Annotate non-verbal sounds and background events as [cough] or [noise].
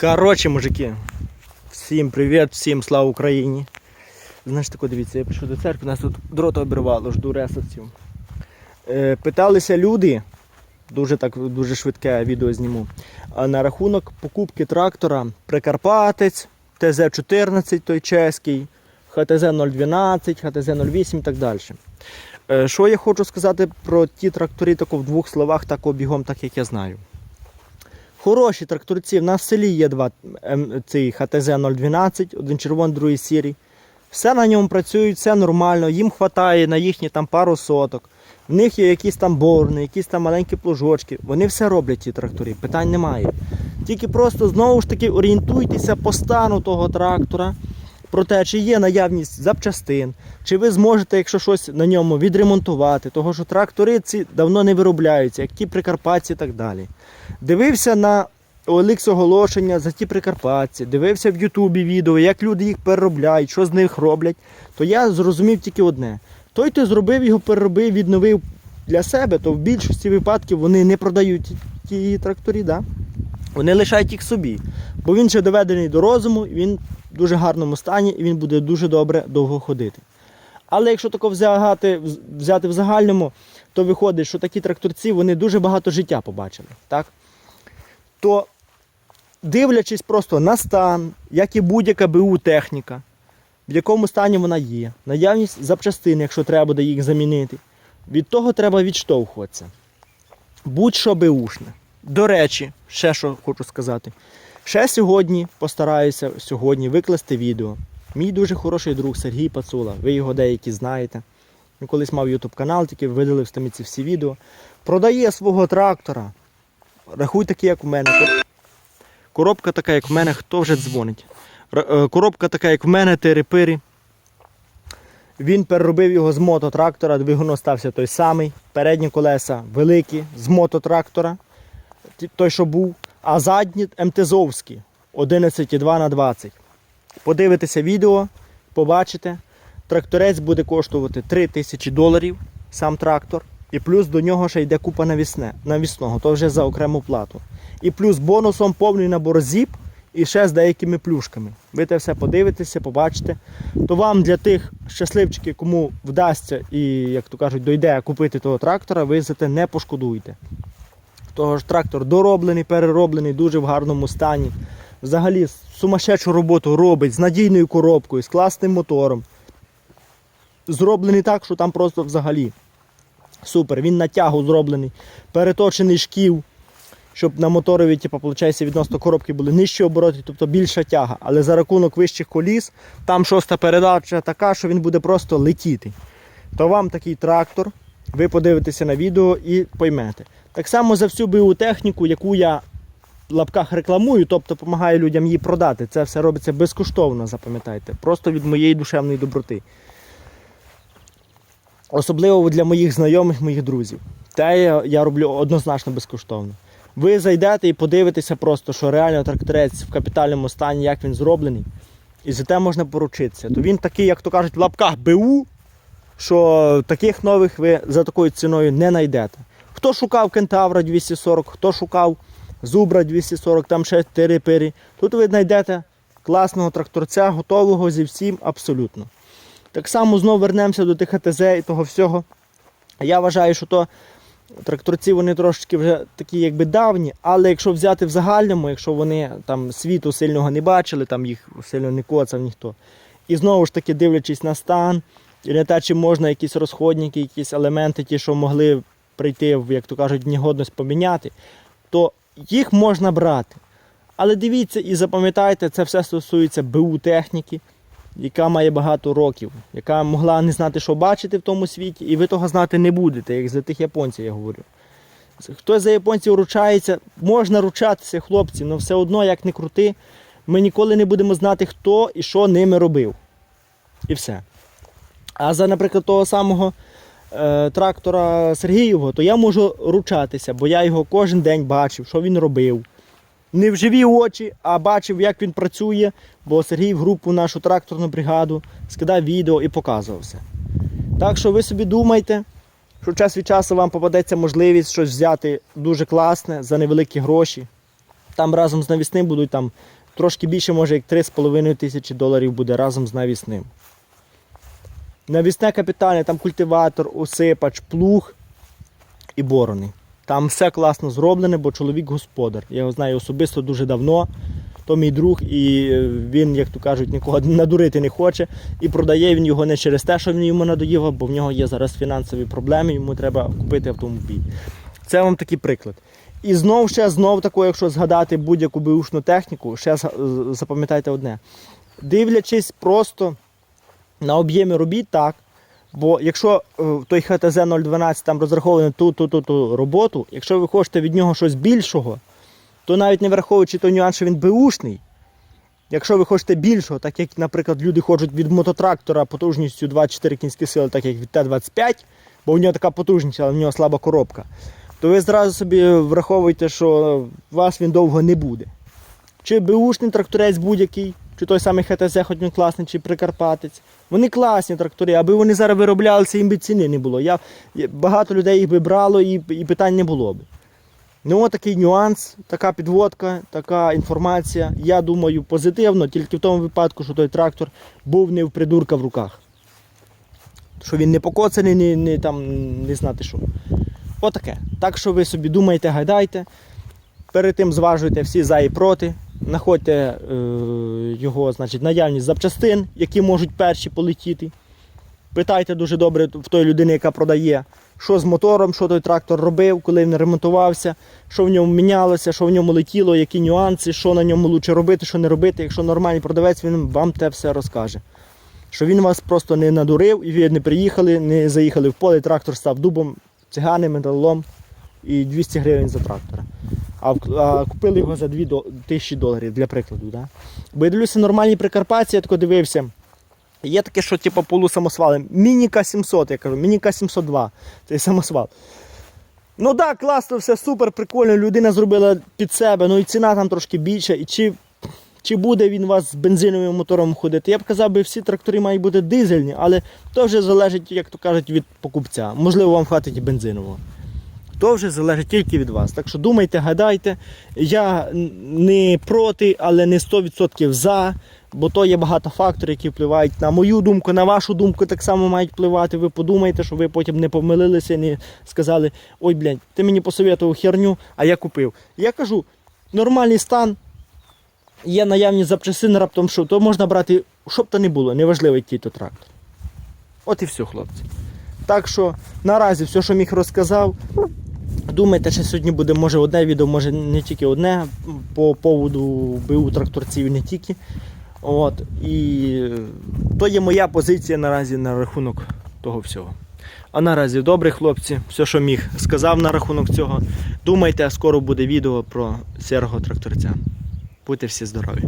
Коротше, мужики, всім привіт, всім слава Україні. Знаєш, тако дивіться, я пішов до церкви, нас тут дрота обірвало, жду ресовців. Е, питалися люди, дуже так дуже швидке відео зніму. А на рахунок покупки трактора Прикарпатець, ТЗ-14, той чеський, ХТЗ-012, ХТЗ-08 і так далі. Е, Що я хочу сказати про ті трактори тако в двох словах, так обігом, так як я знаю. Хороші тракторці. В нас в селі є два ем, цей ХТЗ-012, один червоний, другий сірий. Все на ньому працюють, все нормально, їм вистачає на їхні там пару соток. В них є якісь там борни, якісь там маленькі плужочки. Вони все роблять, ці трактори, питань немає. Тільки просто знову ж таки орієнтуйтеся по стану того трактора, про те, чи є наявність запчастин, чи ви зможете, якщо щось на ньому відремонтувати, того що трактори ці давно не виробляються, як ті прикарпатці і так далі. Дивився на OLX оголошення за ті прикарпатці, дивився в Ютубі відео, як люди їх переробляють, що з них роблять, то я зрозумів тільки одне. Той, хто зробив його, переробив, відновив для себе, то в більшості випадків вони не продають ті тракторі, да? Вони лишають їх собі. Бо він ще доведений до розуму, він в дуже гарному стані і він буде дуже добре довго ходити. Але якщо тако взяти, взяти в загальному, то виходить, що такі тракторці вони дуже багато життя побачили. Так? То дивлячись просто на стан, як і будь-яка БУ техніка, в якому стані вона є, наявність запчастин, якщо треба буде їх замінити, від того треба відштовхуватися. Будь-що беушне. До речі, ще що хочу сказати. Ще сьогодні постараюся сьогодні викласти відео. Мій дуже хороший друг Сергій Пацула, ви його деякі знаєте. Він колись мав YouTube канал, тільки видалив тими ці всі відео. Продає свого трактора. Рахуй такий, як у мене. Коробка така, як в мене, хто вже дзвонить. Е, Коробка така, як в мене, тири-пири. Він переробив його з мототрактора, двигун стався той самий. Передні колеса великі, з мототрактора, той, що був. А задні МТЗовські 11,2 на 20. Подивитеся відео, побачите. Тракторець буде коштувати 3 тисячі доларів, сам трактор. І плюс до нього ще йде купа навісне, навісного, то вже за окрему плату. І плюс бонусом повний набор зіп і ще з деякими плюшками. Ви те все подивитеся, побачите. То вам для тих щасливчиків, кому вдасться і, як то кажуть, дойде купити того трактора, ви за те не пошкодуєте. Того ж трактор дороблений, перероблений, дуже в гарному стані. Взагалі сумасшедшу роботу робить з надійною коробкою, з класним мотором. Зроблений так, що там просто взагалі супер. Він на тягу зроблений, переточений шків, щоб на моторові, типу, виходить, відносно коробки були нижчі обороти, тобто більша тяга. Але за рахунок вищих коліс, там шоста передача така, що він буде просто летіти. То вам такий трактор, ви подивитеся на відео і поймете. Так само за всю БУ техніку, яку я в лапках рекламую, тобто допомагаю людям її продати. Це все робиться безкоштовно, запам'ятайте. Просто від моєї душевної доброти. Особливо для моїх знайомих, моїх друзів. Те я роблю однозначно безкоштовно. Ви зайдете і подивитеся просто, що реально тракторець в капітальному стані, як він зроблений, і за те можна поручитися. То він такий, як то кажуть, в лапках БУ, що таких нових ви за такою ціною не знайдете. Хто шукав кентавра 240, хто шукав зубра 240, там ще тири-пири. Тут ви знайдете класного тракторця, готового зі всім абсолютно. Так само знову вернемося до тих АТЗ і того всього. Я вважаю, що то тракторці вони трошечки вже такі якби давні, але якщо взяти в загальному, якщо вони там світу сильного не бачили, там їх сильно не коцав ніхто. І знову ж таки дивлячись на стан, і на те, чи можна якісь розходники, якісь елементи, ті, що могли прийти, в, як то кажуть, негодність поміняти, то їх можна брати. Але дивіться і запам'ятайте, це все стосується БУ техніки, яка має багато років, яка могла не знати, що бачити в тому світі, і ви того знати не будете, як за тих японців я говорю. Хтось за японців ручається, можна ручатися, хлопці, але все одно, як не крути, ми ніколи не будемо знати, хто і що ними робив. І все. А за, наприклад, того самого трактора Сергієвого, то я можу ручатися, бо я його кожен день бачив, що він робив. Не в живі очі, а бачив, як він працює, бо Сергій в групу нашу тракторну бригаду скидав відео і показував все. Так що ви собі думайте, що час від часу вам попадеться можливість щось взяти дуже класне за невеликі гроші. Там разом з навісним будуть там трошки більше, може, як 3,5 тисячі доларів буде разом з навісним. Навісне капітальне, там культиватор, осипач, плуг і борони. Там все класно зроблене, бо чоловік господар. Я його знаю особисто дуже давно. То мій друг, і е, він, як то кажуть, нікого [laughs] надурити не хоче. І продає він його не через те, що він йому надоїв, бо в нього є зараз фінансові проблеми, йому треба купити автомобіль. Це вам такий приклад. І знов ще знов тако, якщо згадати будь-яку беушну техніку, ще запам'ятайте одне. Дивлячись просто на об'єми робіт, так. Бо якщо е, той ХТЗ 012 там розрахований ту, ту, ту, ту роботу, якщо ви хочете від нього щось більшого, то навіть не враховуючи той нюанс, що він беушний, якщо ви хочете більшого, так як, наприклад, люди хочуть від мототрактора потужністю 24 кінські сили, так як від Т-25, бо в нього така потужність, але в нього слаба коробка, то ви зразу собі враховуєте, що вас він довго не буде. Чи беушний тракторець будь-який, чи той самий ХТЗ, хоч він класний, чи Прикарпатець. Вони класні трактори, аби вони зараз вироблялися, їм би ціни не було. Я, багато людей їх би брало і, і питань не було б. Ну, такий нюанс, така підводка, така інформація. Я думаю, позитивно, тільки в тому випадку, що той трактор був не в придурка в руках. Що він не покоцаний, не, не, там, не знати що. Отаке. Так що ви собі думайте, гадайте. Перед тим зважуйте всі за і проти. Знаходьте е, його значить, наявність запчастин, які можуть перші полетіти. Питайте дуже добре в тої людини, яка продає, що з мотором, що той трактор робив, коли він ремонтувався, що в ньому мінялося, що в ньому летіло, які нюанси, що на ньому краще робити, що не робити. Якщо нормальний продавець, він вам те все розкаже. Що він вас просто не надурив, і ви не приїхали, не заїхали в поле, трактор став дубом, цигани, металолом і 200 гривень за трактора. А, а купили його за 2 тисячі доларів для прикладу. Да? Бо я дивлюся, нормальні прикарпатці, я тако дивився. Є таке, що типу полусамосвали. Мініка 700, я кажу, Мініка 702. Цей самосвал. Ну так, да, класно, все супер, прикольно. Людина зробила під себе, ну і ціна там трошки більша. І чи, чи буде він у вас з бензиновим мотором ходити? Я б казав, би, всі трактори мають бути дизельні, але то вже залежить, як то кажуть, від покупця. Можливо, вам хватить бензинового. То вже залежить тільки від вас. Так що думайте, гадайте. Я не проти, але не 100% за. Бо то є багато факторів, які впливають на мою думку, на вашу думку так само мають впливати. Ви подумайте, що ви потім не помилилися, не сказали, ой, блядь, ти мені посоветував херню, а я купив. Я кажу, нормальний стан, є наявність запчастин раптом, що то можна брати, щоб то не було, неважливо, який то трактор. От і все, хлопці. Так що наразі все, що міг розказав. Думайте, що сьогодні буде може одне відео, може не тільки одне по поводу БУ тракторців не тільки. От, і то є моя позиція наразі на рахунок того всього. А наразі добре, хлопці, все, що міг, сказав на рахунок цього. Думайте, скоро буде відео про серого тракторця. Будьте всі здорові.